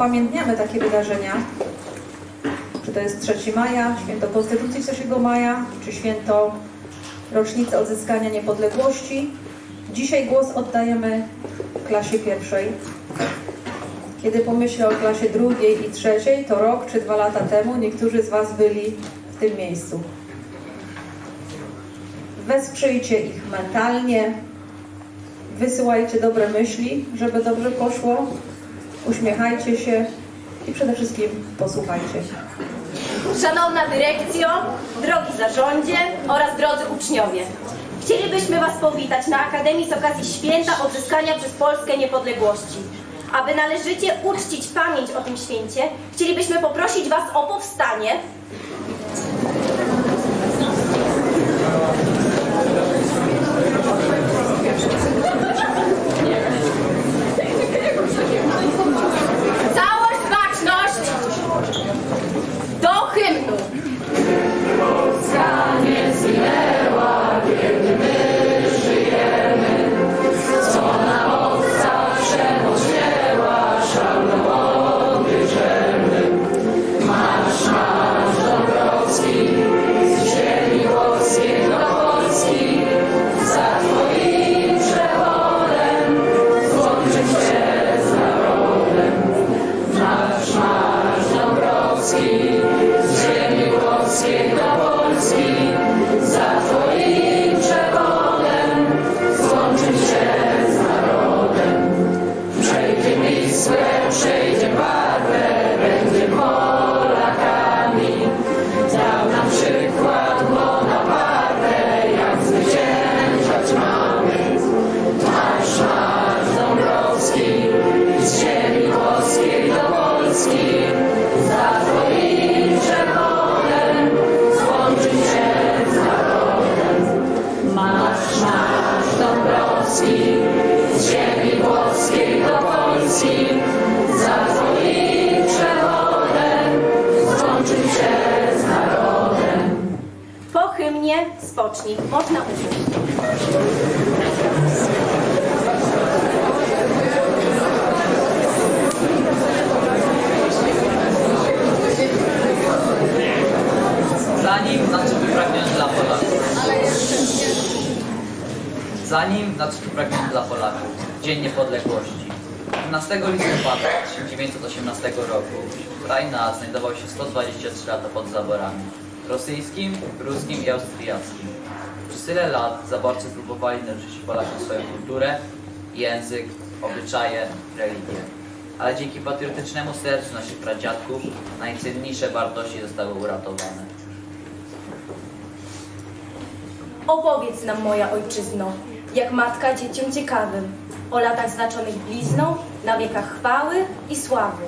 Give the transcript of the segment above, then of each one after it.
upamiętniamy takie wydarzenia. Czy to jest 3 maja, święto Konstytucji 3 maja, czy święto rocznicy odzyskania niepodległości. Dzisiaj głos oddajemy klasie pierwszej. Kiedy pomyślę o klasie drugiej i trzeciej, to rok czy dwa lata temu niektórzy z Was byli w tym miejscu. Wesprzyjcie ich mentalnie, wysyłajcie dobre myśli, żeby dobrze poszło, uśmiechajcie się i przede wszystkim posłuchajcie. Szanowna dyrekcjo, drogi zarządzie oraz drodzy uczniowie. Chcielibyśmy Was powitać na Akademii z okazji święta odzyskania przez Polskę niepodległości. Aby należycie uczcić pamięć o tym święcie, chcielibyśmy poprosić Was o powstanie. Hymnie spocznij. Można usiąść. Zanim nadszedł pragnienie dla Polaków. Zanim nadszedł pragnienie dla Polaków. Dzień Niepodległości. 12 listopada 1918 roku kraj nasz znajdował się 123 lata pod zaborami rosyjskim, pruskim i austriackim. Przez tyle lat zaborcy próbowali narzucić Polakom swoją kulturę, język, obyczaje, religię. Ale dzięki patriotycznemu sercu naszych pradziadków najcenniejsze wartości zostały uratowane. Opowiedz nam, moja ojczyzno, jak matka dzieciom ciekawym, o latach znaczonych blizną, na wiekach chwały i sławy.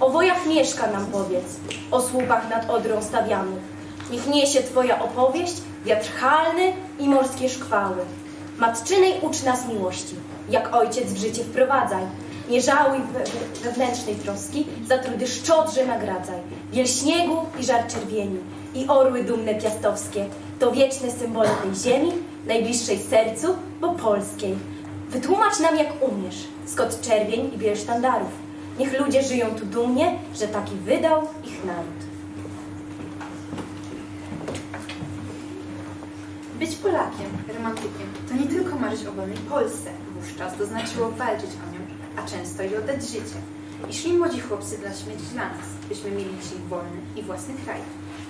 O wojach mieszka nam powiedz, o słupach nad Odrą stawianych. Niech niesie Twoja opowieść wiatr halny i morskie szkwały. Matczynej ucz nas miłości, jak ojciec w życie wprowadzaj. Nie żałuj we- wewnętrznej troski, za trudy szczodrze nagradzaj. Biel śniegu i żar czerwieni, i orły dumne piastowskie, to wieczne symbole tej ziemi, najbliższej sercu, bo polskiej. Wytłumacz nam jak umiesz, skąd czerwień i biel sztandarów. Niech ludzie żyją tu dumnie, że taki wydał ich naród. Być Polakiem, romantykiem, to nie tylko marzyć o wolnej Polsce. Wówczas to znaczyło walczyć o nią, a często i oddać życie. I szli młodzi chłopcy dla śmierci dla nas, byśmy mieli dzisiaj wolny i własny kraj.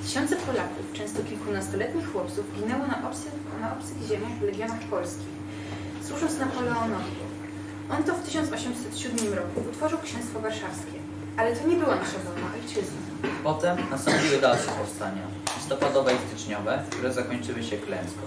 Tysiące Polaków, często kilkunastoletnich chłopców, ginęło na obcych, na obcych ziemiach w legionach polskich, służąc Napoleonowi. On to w 1807 roku utworzył Księstwo Warszawskie. Ale to nie była nasza wolna ojczyzna. Potem nastąpiły dalsze powstania, listopadowe i styczniowe, które zakończyły się klęską.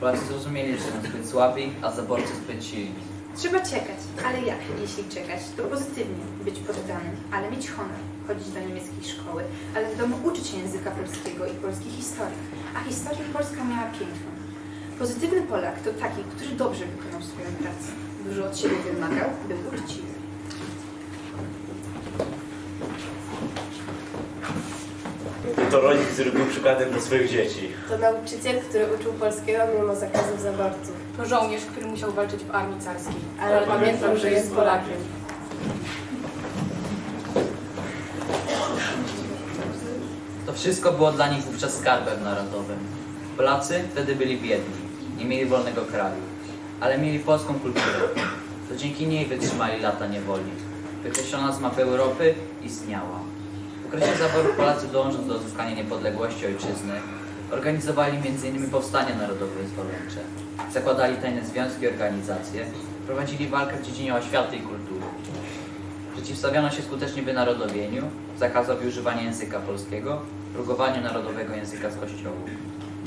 Polacy zrozumieli, że są zbyt słabi, a zaborcy zbyt silni. Trzeba czekać, ale jak jeśli czekać? To pozytywnie, być poddanym, ale mieć honor, chodzić do niemieckiej szkoły, ale w domu uczyć się języka polskiego i polskiej historii. A historia polska miała piękną. Pozytywny Polak to taki, który dobrze wykonał swoją pracę. Dużo od siebie wymagał, był uczciwy. To rodzic, który był przykładem dla swoich dzieci. To nauczyciel, który uczył polskiego mimo zakazów zaborców. To żołnierz, który musiał walczyć w armii carskiej. Ale pamiętam, że jest Polakiem. To wszystko było dla nich wówczas skarbem narodowym. Polacy wtedy byli biedni, nie mieli wolnego kraju, ale mieli polską kulturę. To dzięki niej wytrzymali lata niewoli. Wykreślona z mapy Europy istniała. Okresie zaboru Polacy dążąc do odzyskania niepodległości ojczyzny, organizowali m.in. powstania narodowo-wyzwoleńcze, zakładali tajne związki i organizacje, prowadzili walkę w dziedzinie oświaty i kultury. Przeciwstawiano się skutecznie wynarodowieniu, zakazowi używania języka polskiego, rugowaniu narodowego języka z kościołu.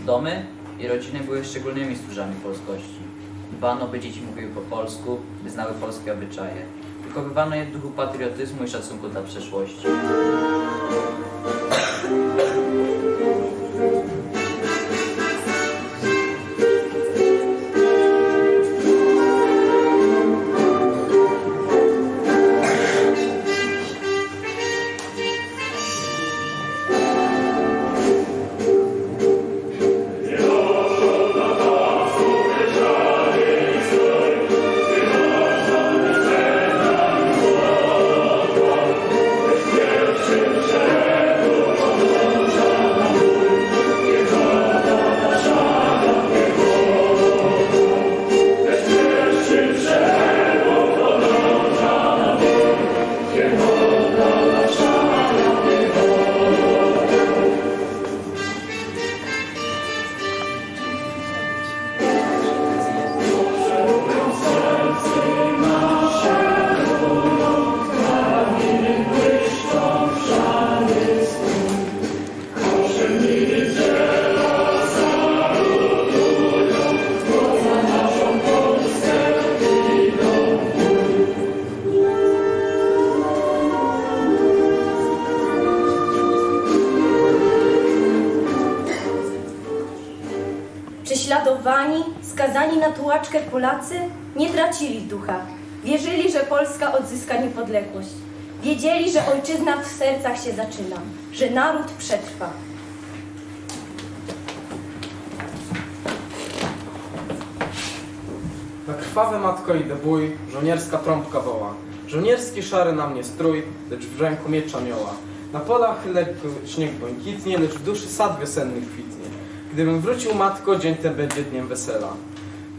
Domy i rodziny były szczególnymi stróżami polskości. Dbano, by dzieci mówiły po polsku, by znały polskie obyczaje. Wychowywano je w duchu patriotyzmu i szacunku dla przeszłości. Tułaczkę Polacy nie tracili ducha. Wierzyli, że Polska odzyska niepodległość. Wiedzieli, że ojczyzna w sercach się zaczyna, że naród przetrwa. Na krwawe matko idę bój, żołnierska trąbka woła. Żołnierski szary na mnie strój, lecz w ręku miecza mioła. Na polach lekko śnieg błękitnie, lecz w duszy sad wiosenny kwitnie. Gdybym wrócił matko, dzień ten będzie dniem wesela.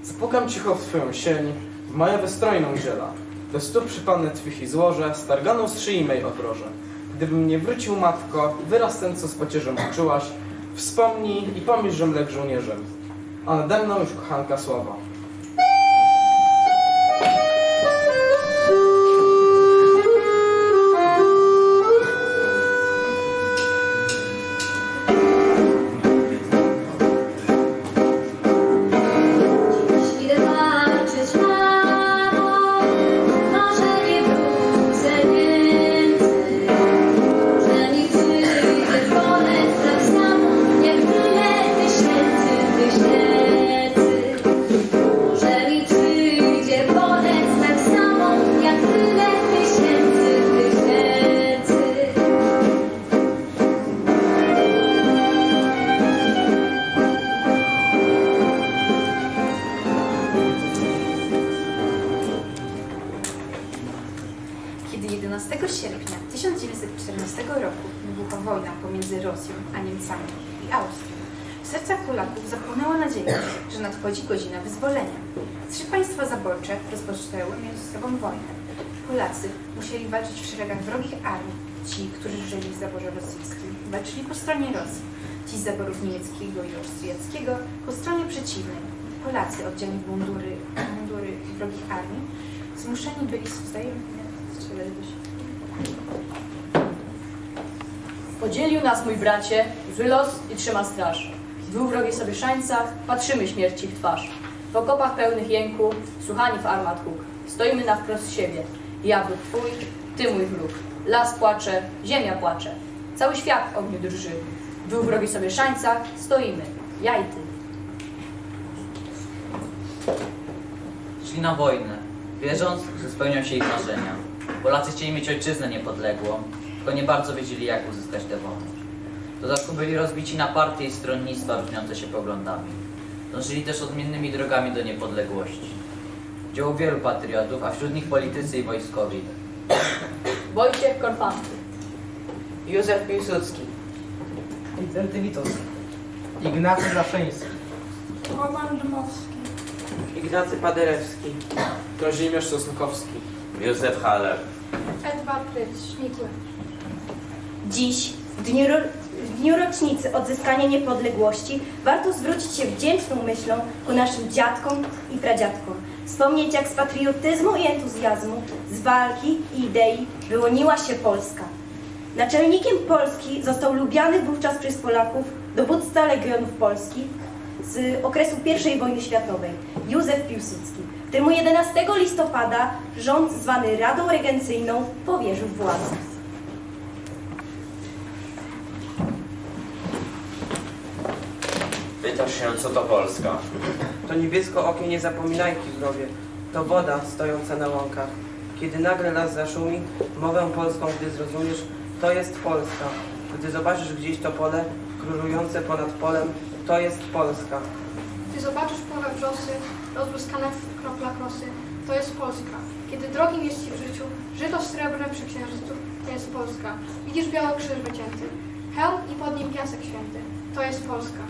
Zapukam cicho w twoją sień, w majowe strojną ziela. Do stóp przypadnę twych i złożę, starganą z szyi mej obrożę. Gdybym nie wrócił matko, wyraz ten, co z pocieżą uczyłaś, wspomnij i pomyśl, żem legł żołnierzem. A nade mną już kochanka sława. Polacy musieli walczyć w szeregach wrogich armii. Ci, którzy żyli w zaborze rosyjskim, walczyli po stronie Rosji. Ci z zaborów niemieckiego i austriackiego po stronie przeciwnej. Polacy odziani w mundury, mundury wrogich armii zmuszeni byli wzajemnie strzelać do siebie. Podzielił nas mój bracie, zły los i trzyma straż. W dwóch wrogich sobie szańcach patrzymy śmierci w twarz. W okopach pełnych jęku, słuchani w armat huk. Stoimy na wprost siebie. Ja wróg twój, ty mój wróg. Las płacze, ziemia płacze. Cały świat w ogniu drży. W dwóch wrogich sobie szańcach stoimy. Ja i ty. Szli na wojnę, wierząc, że spełnią się ich marzenia. Polacy chcieli mieć ojczyznę niepodległą, tylko nie bardzo wiedzieli, jak uzyskać tę wolność. W dodatku byli rozbici na partie i stronnictwa różniące się poglądami. Dążyli też odmiennymi drogami do niepodległości. Działo wielu patriotów, a wśród nich politycy i wojskowi. Wojciech Korfanty. Józef Piłsudski. Wicenty Witowski. Ignacy Zaszyński. Roman Dmowski. Ignacy Paderewski. Kazimierz Sosnkowski. Józef Haller. Edward Pryc, Śmigły. Dziś, w dniu, ro- w dniu rocznicy odzyskania niepodległości, warto zwrócić się wdzięczną myślą ku naszym dziadkom i pradziadkom. Wspomnieć, jak z patriotyzmu i entuzjazmu, z walki i idei wyłoniła się Polska. Naczelnikiem Polski został lubiany wówczas przez Polaków dowódca Legionów Polskich z okresu I wojny światowej, Józef Piłsudski, któremu 11 listopada rząd zwany Radą Regencyjną powierzył władzę. Pytasz się, co to Polska? To niebiesko okie niezapominajki zdrowie. To woda stojąca na łąkach. Kiedy nagle las zaszumi, mowę polską, gdy zrozumiesz, to jest Polska. Gdy zobaczysz gdzieś to pole, królujące ponad polem, to jest Polska. Gdy zobaczysz pławę wrzosy, rozbłyskane w kroplach rosy, to jest Polska. Kiedy drogim jest Ci w życiu, żyto srebrne przy księżycu, to jest Polska. Widzisz biały krzyż wycięty, hełm i pod nim piasek święty, to jest Polska.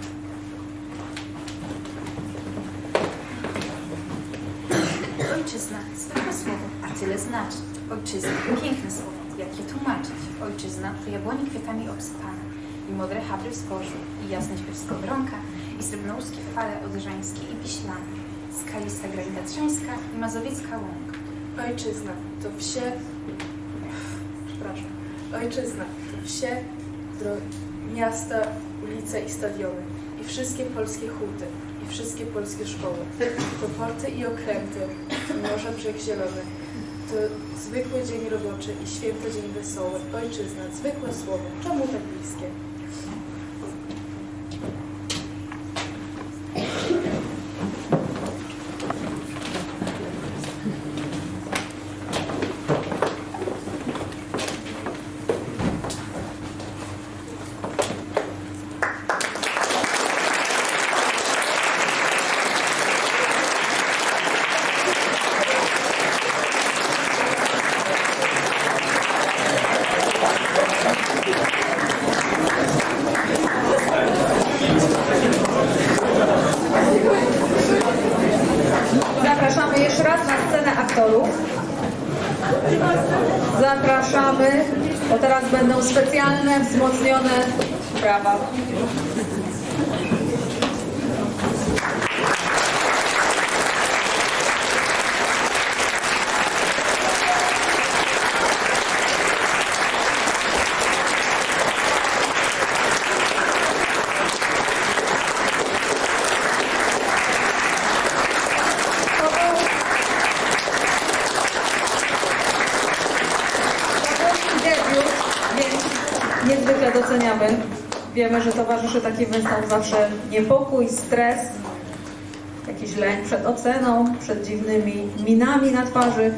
Ojczyzna, zwykłe słowo, a tyle znaczy. Ojczyzna, piękne słowo, jak je tłumaczyć? Ojczyzna to jabłoni kwiatami obsypana, i modre habry w zbożu, i jasne świersko gronka, i srebrnouskie fale odrzańskie i wiślane, skalista trzańska i mazowiecka łąka. Ojczyzna to wsie, przepraszam, ojczyzna to wsie, dro- miasta, ulice i stadiony i wszystkie polskie huty wszystkie polskie szkoły. To porty i okręty, to morze brzeg zielony. To zwykły dzień roboczy i święto dzień wesoły. Ojczyzna, zwykłe słowo. Czemu tak bliskie? Specjalne, wzmocnione prawa. Wiemy, że towarzyszy takim występom zawsze niepokój, stres, jakiś lęk przed oceną, przed dziwnymi minami na twarzy,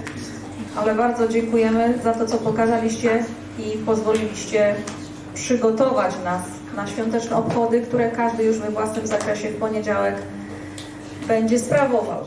ale bardzo dziękujemy za to, co pokazaliście i pozwoliliście przygotować nas na świąteczne obchody, które każdy już we własnym zakresie w poniedziałek będzie sprawował.